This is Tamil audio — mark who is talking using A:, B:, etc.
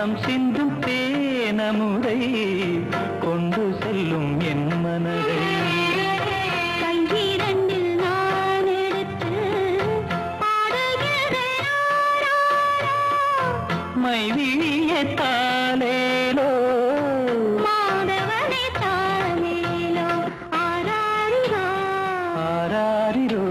A: மனம் சிந்தும் தேனமுதை கொண்டு செல்லும் என் மனதை.
B: மை விழிய தானேலோ மாதவனை
A: தானேலோ ஆராரிரோ